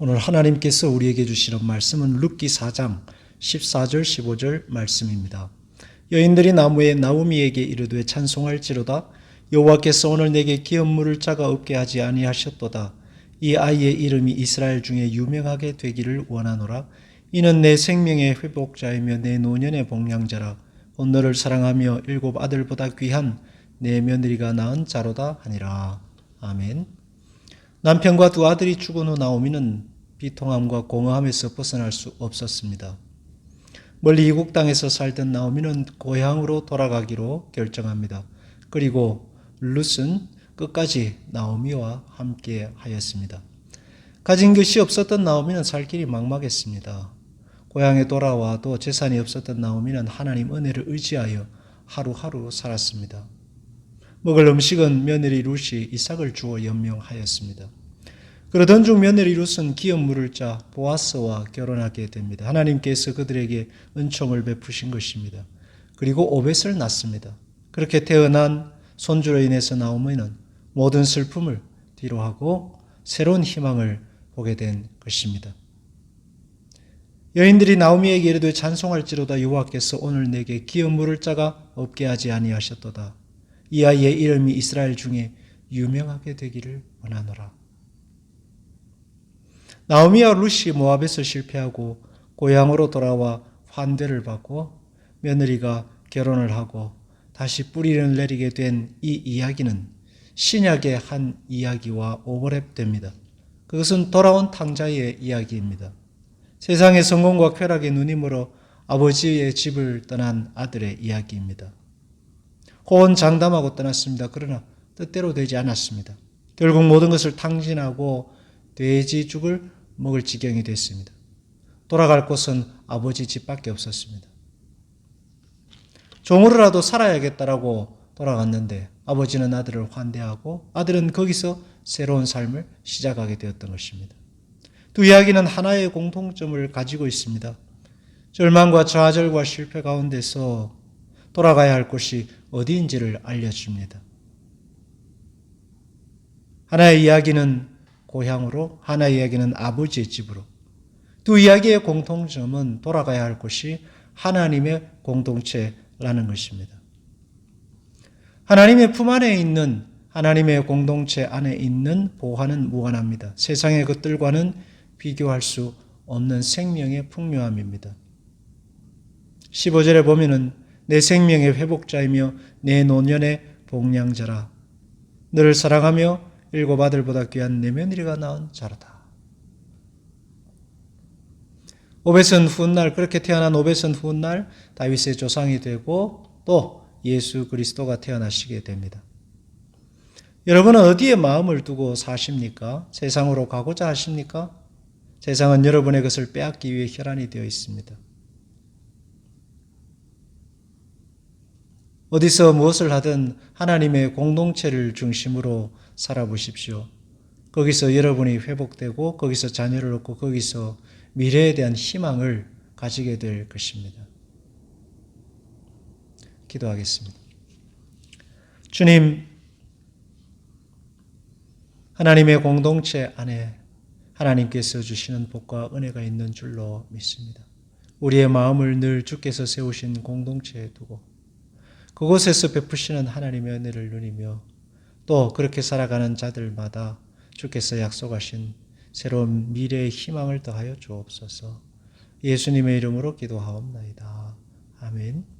오늘 하나님께서 우리에게 주시는 말씀은 룻기 4장 14절 15절 말씀입니다. 여인들이 나무에 나오미에게 이르되 찬송할지로다. 여호와께서 오늘 내게 기업 물을 자가 없게 하지 아니하셨도다. 이 아이의 이름이 이스라엘 중에 유명하게 되기를 원하노라. 이는 내 생명의 회복자이며 내 노년의 복량자라. 곧 너를 사랑하며 일곱 아들보다 귀한 내 며느리가 낳은 자로다 하니라. 아멘. 남편과 두 아들이 죽은 후 나오미는 비통함과 공허함에서 벗어날 수 없었습니다. 멀리 이국 땅에서 살던 나오미는 고향으로 돌아가기로 결정합니다. 그리고 룻은 끝까지 나오미와 함께 하였습니다. 가진 것이 없었던 나오미는 살 길이 막막했습니다. 고향에 돌아와도 재산이 없었던 나오미는 하나님 은혜를 의지하여 하루하루 살았습니다. 먹을 음식은 며느리 룻이 이삭을 주어 연명하였습니다. 그러던 중 며느리 룻은 기업 물을 자 보아스와 결혼하게 됩니다. 하나님께서 그들에게 은총을 베푸신 것입니다. 그리고 오벳을 낳습니다. 그렇게 태어난 손주로 인해서 나오미는 모든 슬픔을 뒤로하고 새로운 희망을 보게 된 것입니다. 여인들이 나오미에게 이르되 찬송할지로다 여호와께서 오늘 내게 기업 물을 자가 없게 하지 아니하셨도다. 이 아이의 이름이 이스라엘 중에 유명하게 되기를 원하노라. 나오미와 루시 모압에서 실패하고 고향으로 돌아와 환대를 받고 며느리가 결혼을 하고 다시 뿌리를 내리게 된 이 이야기는 신약의 한 이야기와 오버랩됩니다. 그것은 돌아온 탕자의 이야기입니다. 세상의 성공과 쾌락에 눈이 멀어 아버지의 집을 떠난 아들의 이야기입니다. 호언 장담하고 떠났습니다. 그러나 뜻대로 되지 않았습니다. 결국 모든 것을 탕진하고 돼지 죽을 먹을 지경이 됐습니다. 돌아갈 곳은 아버지 집밖에 없었습니다. 종으로라도 살아야겠다라고 돌아갔는데 아버지는 아들을 환대하고 아들은 거기서 새로운 삶을 시작하게 되었던 것입니다. 두 이야기는 하나의 공통점을 가지고 있습니다. 절망과 좌절과 실패 가운데서 돌아가야 할 곳이 어디인지를 알려줍니다. 하나의 이야기는 고향으로, 하나의 이야기는 아버지의 집으로. 두 이야기의 공통점은 돌아가야 할 곳이 하나님의 공동체라는 것입니다. 하나님의 품 안에 있는 하나님의 공동체 안에 있는 보화는 무한합니다. 세상의 것들과는 비교할 수 없는 생명의 풍요함입니다. 15절에 보면은 내 생명의 회복자이며 내 노년의 복량자라. 너를 사랑하며 일곱 아들보다 귀한 내 며느리가 낳은 자로다. 오벳은 훗날 그렇게 태어난 오벳은 훗날 다윗의 조상이 되고 또 예수 그리스도가 태어나시게 됩니다. 여러분은 어디에 마음을 두고 사십니까? 세상으로 가고자 하십니까? 세상은 여러분의 것을 빼앗기 위해 혈안이 되어 있습니다. 어디서 무엇을 하든 하나님의 공동체를 중심으로 살아보십시오. 거기서 여러분이 회복되고 거기서 자녀를 얻고 거기서 미래에 대한 희망을 가지게 될 것입니다. 기도하겠습니다. 주님, 하나님의 공동체 안에 하나님께서 주시는 복과 은혜가 있는 줄로 믿습니다. 우리의 마음을 늘 주께서 세우신 공동체에 두고 그곳에서 베푸시는 하나님의 은혜를 누리며 또 그렇게 살아가는 자들마다 주께서 약속하신 새로운 미래의 희망을 더하여 주옵소서. 예수님의 이름으로 기도하옵나이다. 아멘.